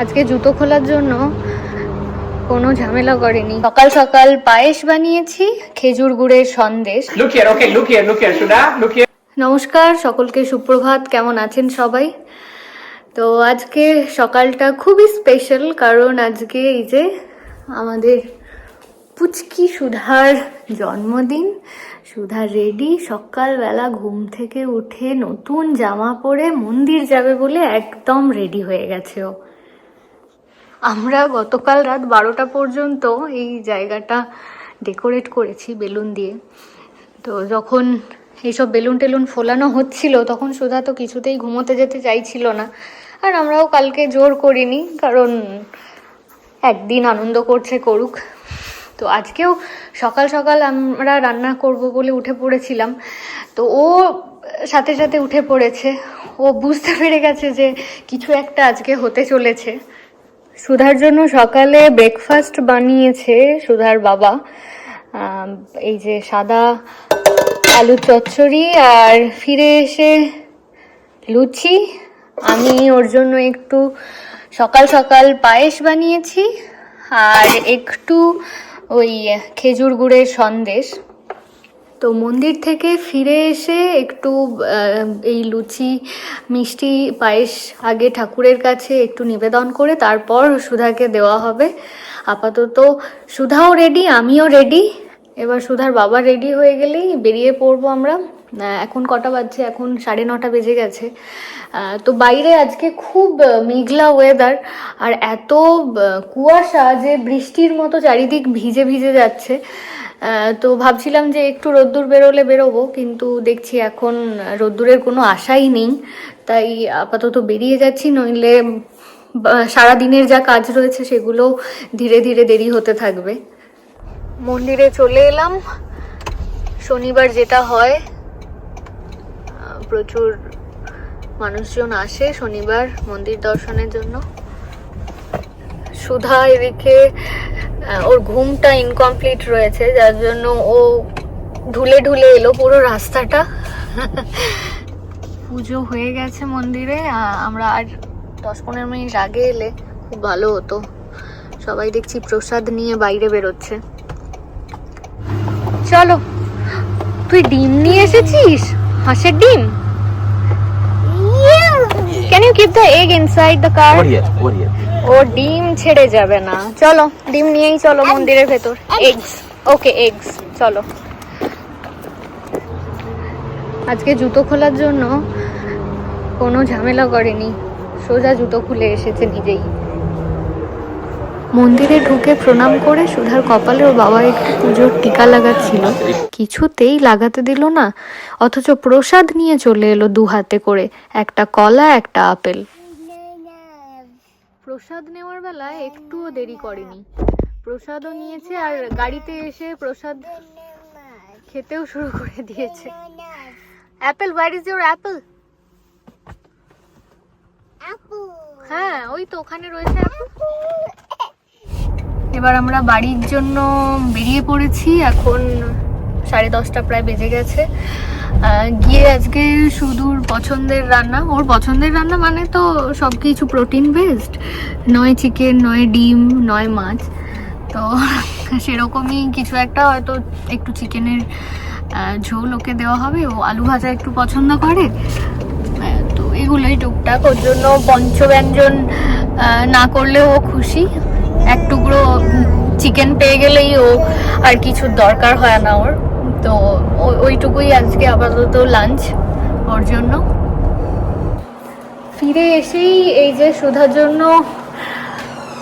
আজকে জুতো খোলার জন্য কোনো ঝামেলা করেনি। সকাল সকাল পায়েস বানিয়েছি খেজুর গুড়ের সন্দেশ. নমস্কার সকলকে সুপ্রভাত কেমন আছেন সবাই? তো আজকে সকালটা খুবই স্পেশাল কারণ আজকে এই যে আমাদের পুচকি সুধার জন্মদিন। সুধা রেডি সকালবেলা ঘুম থেকে উঠে নতুন জামা পরে মন্দির যাবে বলে একদম রেডি হয়ে গেছে ও। আমরা গতকাল রাত বারোটা পর্যন্ত এই জায়গাটা ডেকোরেট করেছি বেলুন দিয়ে। তো যখন এইসব বেলুন টেলুন ফোলানো হচ্ছিল, তখন সুধা তো কিছুতেই ঘুমোতে যেতে চাইছিল না। আর আমরাও কালকে জোর করিনি, কারণ একদিন আনন্দ করছে করুক। তো আজকেও সকাল সকাল আমরা রান্না করব বলে উঠে পড়েছিলাম। তো ও সাথে সাথে উঠে পড়েছে। ও বুঝতে পেরে গেছে যে কিছু একটা আজকে হতে চলেছে। সুধার জন্য সকালে ব্রেকফাস্ট বানিয়েছে সুধার বাবা। এই যে সাদা আলু চচ্চড়ি আর ফিরে এসে লুচি। আমি ওর জন্য একটু সকাল সকাল পায়েস বানিয়েছি আর একটু ওই খেজুর গুড়ের সন্দেশ। তো মন্দির থেকে ফিরে এসে একটু এই লুচি, মিষ্টি, পায়েস আগে ঠাকুরের কাছে একটু নিবেদন করে তারপর সুধাকে দেওয়া হবে। আপাতত সুধাও রেডি আমিও রেডি এবার সুধার বাবা রেডি হয়ে গেলেই বেরিয়ে পড়ব আমরা। এখন কটা বাজছে? এখন সাড়ে নটা বেজে গেছে। তো বাইরে আজকে খুব মেঘলা ওয়েদার আর এত কুয়াশা যে বৃষ্টির মতো চারিদিক ভিজে ভিজে যাচ্ছে। তো ভাবছিলাম যে একটু রোদ্দুর বেরোলে বেরোবো, কিন্তু দেখছি এখন রোদ্দুরের কোনো আশাই নেই। তাই আপাতত বেরিয়ে যাচ্ছি, নইলে বা- সারাদিনের যা কাজ রয়েছে সেগুলো ধীরে ধীরে দেরি হতে থাকবে। মন্দিরে চলে এলাম। শনিবার যেটা হয় প্রচুর মানুষজন আসে শনিবার মন্দির দর্শনের জন্য। সুধা এদিকে ওর ঘুমটা ইনকমপ্লিট রয়েছে যার জন্য ও ঢুলে ঢুলে এলো পুরো রাস্তাটা। পুজো হয়ে গেছে মন্দিরে আমরা আর দশ পনেরো মিনিট আগে এলে খুব ভালো হতো। সবাই দেখছি প্রসাদ নিয়ে বাইরে বেরোচ্ছে। চলো তুই ডিম নিয়ে এসেছিস? হাঁসের ডিম? Can you keep the egg inside the car Over here, over here. ও ডিম ছেড়ে যাবে না। চলো ডিম নিয়েই চলো মন্দিরের ভেতর। এগস ওকে এগস চলো। আজকে জুতো খোলার জন্য কোনো ঝামেলা করেনি। সোজা জুতো খুলে এসেছে নিজেই। মন্দিরে ঢুকে প্রণাম করে সুধার কপালে ওর বাবা একটু পুজোর টিকা লাগাচ্ছিল। কিছুতেই লাগাতে দিল না। অথচ প্রসাদ নিয়ে চলে এলো দু হাতে করে। একটা কলা একটা আপেল। প্রসাদ নেওয়ার বেলায় একটুও দেরি করেনি। প্রসাদও নিয়েছে আর গাড়িতে এসে প্রসাদ খেতেও শুরু করে দিয়েছে। Apple where is your apple? হ্যাঁ ওই তো ওখানে রয়েছে। এবার আমরা বাড়ির জন্য বেরিয়ে পড়েছি। এখন সাড়ে দশটা প্রায় বেজে গেছে। গিয়ে আজকে সুদূর পছন্দের রান্না। ওর পছন্দের রান্না মানে তো সব কিছু প্রোটিন বেসড নয় চিকেন নয় ডিম, নয় মাছ। তো সেরকমই কিছু একটা হয়তো একটু চিকেনের ঝোল ওকে দেওয়া হবে। ও আলু ভাজা একটু পছন্দ করে। তো এগুলোই টুকটাক। ওর জন্য পঞ্চব্যঞ্জন না করলেও ও খুশি। এক টুকরো চিকেন পেয়ে গেলেই ও আর কিছুর দরকার হয় না ওর। তো ওইটুকুই আজকে আপাতত লাঞ্চ ওর জন্য। ফিরে এসেই এই যে সুধার জন্য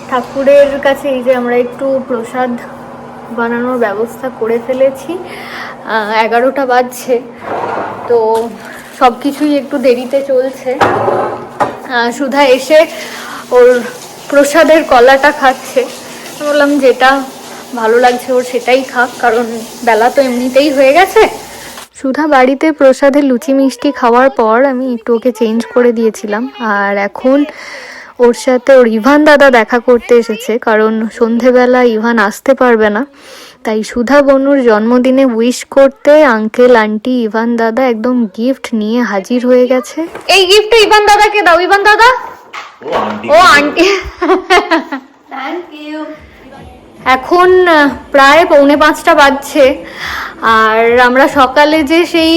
ঠাকুরের কাছে এই যে আমরা একটু প্রসাদ বানানোর ব্যবস্থা করে ফেলেছি। এগারোটা বাজছে, তো সব কিছুই একটু দেরিতে চলছে। সুধা এসে ওর প্রসাদের কলাটা খাচ্ছে। বললাম, যেটা ভালো লাগছে ওর সেটাই খাক কারণ বেলা তো এমনিতেই হয়ে গেছে। সুধা বাড়িতে প্রসাদে লুচি মিষ্টি খাওয়ার পর আমি একটু ওকে চেঞ্জ করে দিয়েছিলাম। আর এখন ওর সাথে ওর ইভান দাদা দেখা করতে এসেছে কারণ সন্ধেবেলা ইভান আসতে পারবে না। তাই সুধা বনুর জন্মদিনে উইশ করতে আঙ্কেল আন্টি ইভান দাদা একদম গিফট নিয়ে হাজির হয়ে গেছে। এই গিফটটা ইভান দাদাকে দাও ইভান দাদা। ও আন্টি থ্যাংক ইউ এখন প্রায় পৌনে পাঁচটা বাজছে। আর আমরা সকালে যে সেই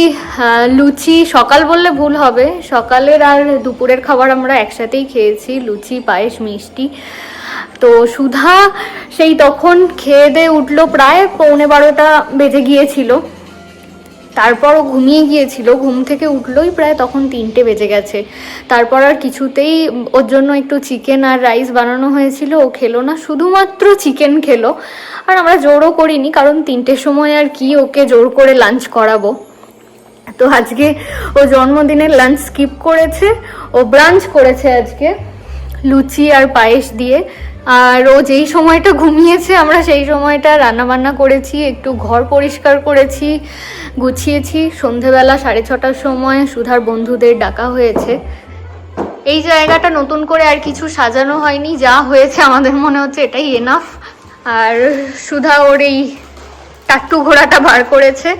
লুচি, সকাল বললে ভুল হবে। সকালের আর দুপুরের খাবার আমরা একসাথেই খেয়েছি, লুচি, পায়েস, মিষ্টি। তো সুধা সেই তখন খেয়ে দিয়ে উঠল প্রায় পৌনে বারোটা বেজে গিয়েছিল। তারপর ও ঘুমিয়ে গিয়েছিল, ঘুম থেকে উঠলোই প্রায় তখন তিনটে বেজে গেছে। তারপর আর কিছুতেই ওর জন্য একটু চিকেন আর রাইস বানানো হয়েছিল, ও খেলো না, শুধুমাত্র চিকেন খেলো। আর আমরা জোরও করিনি, কারণ তিনটের সময় আর কি ওকে জোর করে লাঞ্চ করাবো। তো আজকে ও জন্মদিনের লাঞ্চ স্কিপ করেছে, ও ব্রাঞ্চ করেছে আজকে, লুচি আর পায়েস দিয়ে। আর ও যেই সময়টা ঘুমিয়েছে, আমরা সেই সময়টা রান্না বান্না করেছি, একটু ঘর পরিষ্কার করেছি, গুছিয়েছি। সন্ধেবেলা সাড়ে ছটার সময় সুধার বন্ধুদের ডাকা হয়েছে। এই জায়গাটা নতুন করে আর কিছু সাজানো হয়নি, যা হয়েছে আমাদের মনে হচ্ছে এটাই এনাফ আর সুধা ওর এই টাট্টু ঘোড়াটা বার করেছে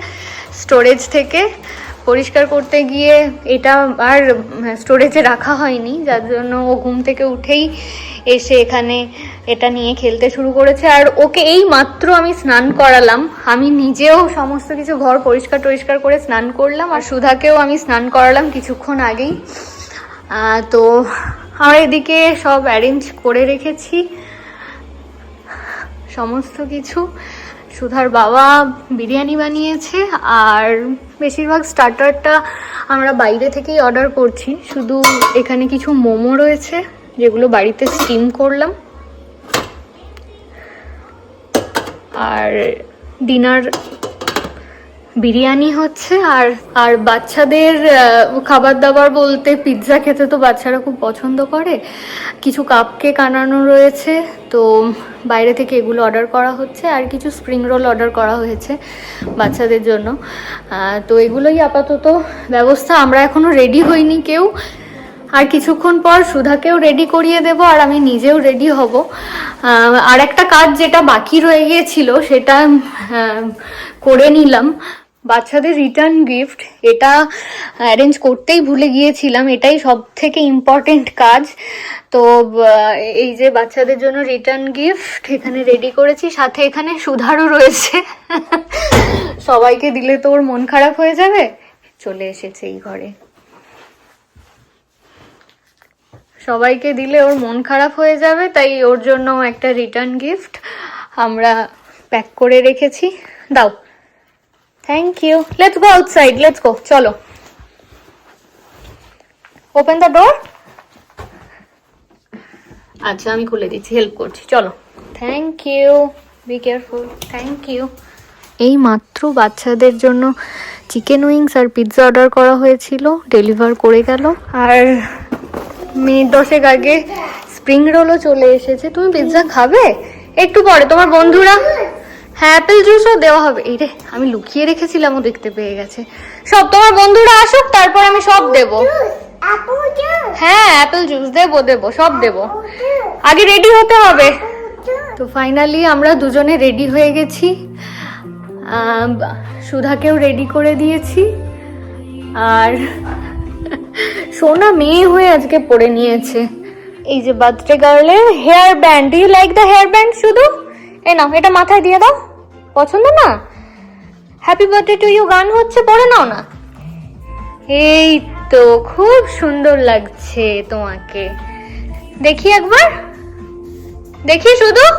স্টোরেজ থেকে। পরিষ্কার করতে গিয়ে এটা আর স্টোরেজে রাখা হয়নি, যার জন্য ও ঘুম থেকে উঠেই এসে এখানে এটা নিয়ে খেলতে শুরু করেছে। আর ওকে এই মাত্র আমি স্নান করালাম। আমি নিজেও সমস্ত কিছু ঘর পরিষ্কার টরিষ্কার করে স্নান করলাম আর সুধাকেও আমি স্নান করালাম কিছুক্ষণ আগেই। তো আমরা এদিকে সব অ্যারেঞ্জ করে রেখেছি। সমস্ত কিছু। সুধার বাবা বিরিয়ানি বানিয়েছে আর বেশিরভাগ স্টার্টারটা আমরা বাইরে থেকেই অর্ডার করছি। শুধু এখানে কিছু মোমো রয়েছে। যেগুলো বাড়িতে স্টিম করলাম। আর ডিনার বিরিয়ানি হচ্ছে, আর আর বাচ্চাদের খাবার দাবার বলতে পিৎজা খেতে তো বাচ্চারা খুব পছন্দ করে। কিছু কাপ কেক আনানো রয়েছে, তো বাইরে থেকে এগুলো অর্ডার করা হচ্ছে, আর কিছু স্প্রিং রোল অর্ডার করা হয়েছে বাচ্চাদের জন্য। তো এগুলোই আপাতত ব্যবস্থা। আমরা এখনও রেডি হইনি কেউ। আর কিছুক্ষণ পর সুধাকেও রেডি করিয়ে দেব আর আমি নিজেও রেডি হব। আর একটা কাজ যেটা বাকি রয়ে গিয়েছিল সেটা করে নিলাম। বাচ্চাদের রিটার্ন গিফট এটা অ্যারেঞ্জ করতেই ভুলে গিয়েছিলাম। এটাই সব থেকে ইম্পর্টেন্ট কাজ। তো এই যে বাচ্চাদের জন্য রিটার্ন গিফট এখানে রেডি করেছি। সাথে এখানে সুধারও রয়েছে। সবাইকে দিলে তো ওর মন খারাপ হয়ে যাবে। চলে এসেছে এই ঘরে। সবাইকে দিলে ওর মন খারাপ হয়ে যাবে, তাই ওর জন্য একটা রিটার্ন গিফট আমরা প্যাক করে রেখেছি। দাও। Thank you let's go outside let's go চলো। ওপেন দ্য ডোর আচ্ছা আমি খুলে দিচ্ছি হেল্প করছি, চলো। Thank you be careful thank you এই মাত্র বাচ্চাদের জন্য চিকেন উইংস আর পিৎজা অর্ডার করা হয়েছিল ডেলিভার করে গেল। আর মিনিট দশেক আগে স্প্রিং রোলও চলে এসেছে। তুমি পিৎজা খাবে? একটু পরে তোমার বন্ধুরা। হ্যাঁ অ্যাপেল জুসও দেওয়া হবে। এই রে আমি লুকিয়ে রেখেছিলাম ও দেখতে পেয়ে গেছে। সব তোমার বন্ধুরা আসুক তারপর আমি সব দেবো। হ্যাঁ অ্যাপেল জুস দেবো দেবো সব দেবো। আগে রেডি হতে হবে। তো ফাইনালি আমরা দুজনে রেডি হয়ে গেছি। সুধাকেও রেডি করে দিয়েছি। আর সোনা মেয়ে হয়ে আজকে পরে নিয়েছে। এই যে birthday গার্লের hair band you like the hair band শুধু? এ নাও, এটা মাথায় দিয়ে দাও। পছন্দ না? হ্যাপি বার্থডে টু ইউ গান হচ্ছে, পরে নাও না। এই তো, খুব সুন্দর লাগছে তোমাকে। দেখি একবার। দেখি শুধু।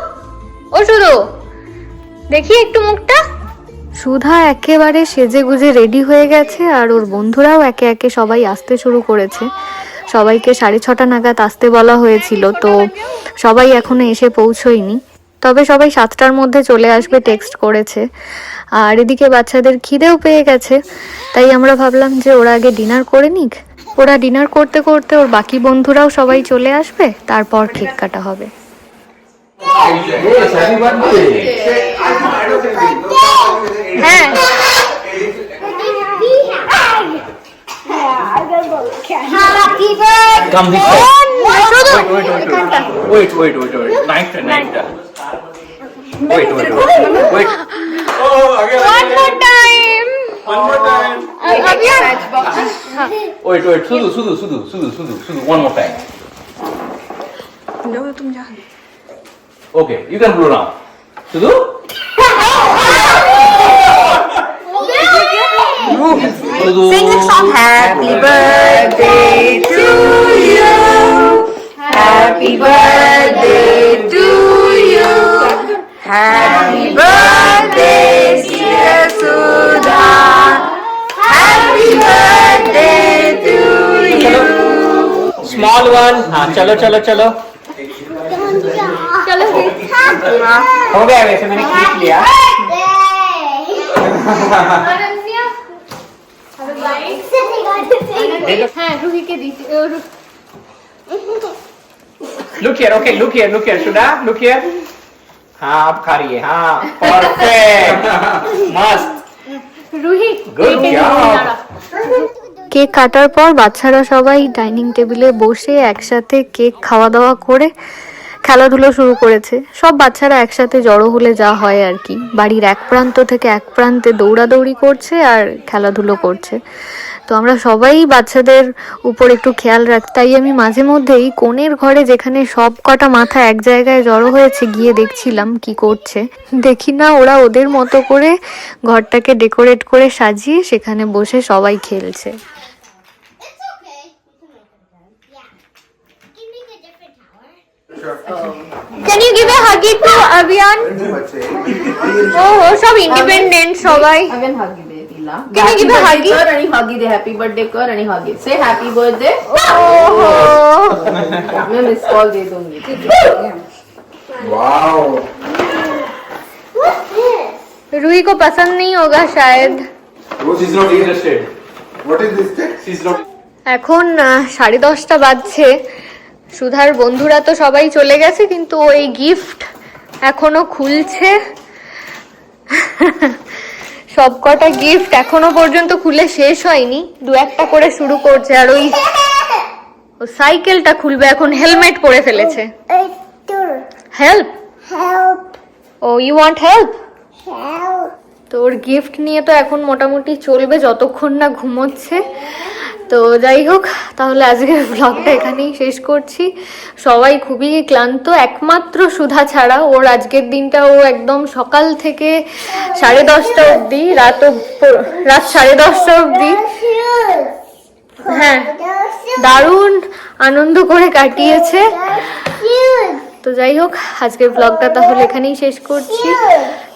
ও শুধু। দেখি একটু মুখটা। সুধা একেবারে সেজে গুজে রেডি হয়ে গেছে আর ওর বন্ধুরাও একে একে সবাই আসতে শুরু করেছে। সবাইকে সাড়ে ছটা নাগাদ আসতে বলা হয়েছিল, তো সবাই এখনও এসে পৌঁছয়নি। তবে সবাই সাতটার মধ্যে চলে আসবে টেক্সট করেছে। আর এদিকে বাচ্চাদের খিদেও পেয়ে গেছে। তাই আমরা ভাবলাম যে ওরা আগে ডিনার করে নিক। ওরা ডিনার করতে করতে ওর বাকি বন্ধুরাও সবাই চলে আসবে, তারপর কেক কাটা হবে. হ্যাঁ Come this way. Wait, wait, wait, wait, wait, wait, wait, wait. Night, night. Wait, wait, wait, wait. Oh, again. One more time. One more time. Uh, uh again. Wait, wait, Sudu, Sudu, Sudu, Sudu, Sudu, Sudu. One more time. No, तुम जा. Okay, you can blow now. Sidhu? Sing the song. Happy birthday to you. Happy birthday to you. Happy birthday, dear Sudha. Happy birthday to you. Small one. हाँ चलो चलो चलो. চলো हो गया वैसे मैंने खींच लिया অনন্যা হ্যাঁ রুহিকে দিচ্ছি ও, রু- look here okay look here look here शुदा लुक हियर हाँ आप खा रही है हाँ परफेक्ट मस्त রুহি Good কেটে job. দিচ্ছি, দাঁড়া। কেক কাটার পর বাচ্চারা সবাই ডাইনিং টেবিলে বসে একসাথে কেক খাওয়া দাওয়া করে খেলাধুলো শুরু করেছে। সব বাচ্চারা একসাথে জড়ো হলে যা হয় আর কি। বাড়ির এক প্রান্ত থেকে এক প্রান্তে দৌড়াদৌড়ি করছে আর খেলাধুলো করছে। তো আমরা সবাই বাচ্চাদের উপর একটু খেয়াল রাখ। তাই আমি মাঝে মধ্যেই কোণের ঘরে যেখানে সব কটা মাথা এক জায়গায় জড়ো হয়েছে গিয়ে দেখছিলাম কি করছে। দেখি না ওরা ওদের মতো করে ঘরটাকে ডেকোরেট করে সাজিয়ে সেখানে বসে সবাই খেলছে। tower. Can you give a huggy to Abiyan ও ও সব ইন্ডিপেন্ডেন্ট সবাই Again huggy दे तिला. Can you give a huggy? कर आणि huggy दे happy birthday कर आणि huggy. Say happy birthday. ओहो मैं मिस कॉल दे दूंगी. Wow. What's this? रूही को पसंद नहीं होगा शायद she's not interested What is this cake? she's not এখন আহ, সাড়ে দশটা বাজছে সুধার বন্ধুরা তো সবাই চলে গেছে কিন্তু ওই গিফট এখনও খুলছে। সব কটা গিফট এখনও পর্যন্ত খুলে শেষ হয়নি দু একটা করে শুরু করছে আর ওই সাইকেলটা খুলবে এখন হেলমেট পরে ফেলেছে। Help O you want help তোর গিফট নিয়ে তো এখন মোটামুটি চলবে যতক্ষণ না ঘুমোচ্ছে। তো যাই হোক, তাহলে আজকের ব্লগটা এখানেই শেষ করছি। সবাই খুবই ক্লান্ত, একমাত্র সুধা ছাড়া। ওর আজকের দিনটা ও একদম সকাল থেকে সাড়ে দশটা অবধি, রাত রাত সাড়ে দশটা অবধি। হ্যাঁ দারুণ আনন্দ করে কাটিয়েছে। তো যাই হোক, আজকের ব্লগটা তাহলে এখানেই শেষ করছি।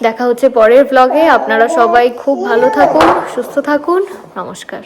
দেখা হচ্ছে পরের ব্লগে আপনারা সবাই খুব ভালো থাকুন, সুস্থ থাকুন। নমস্কার।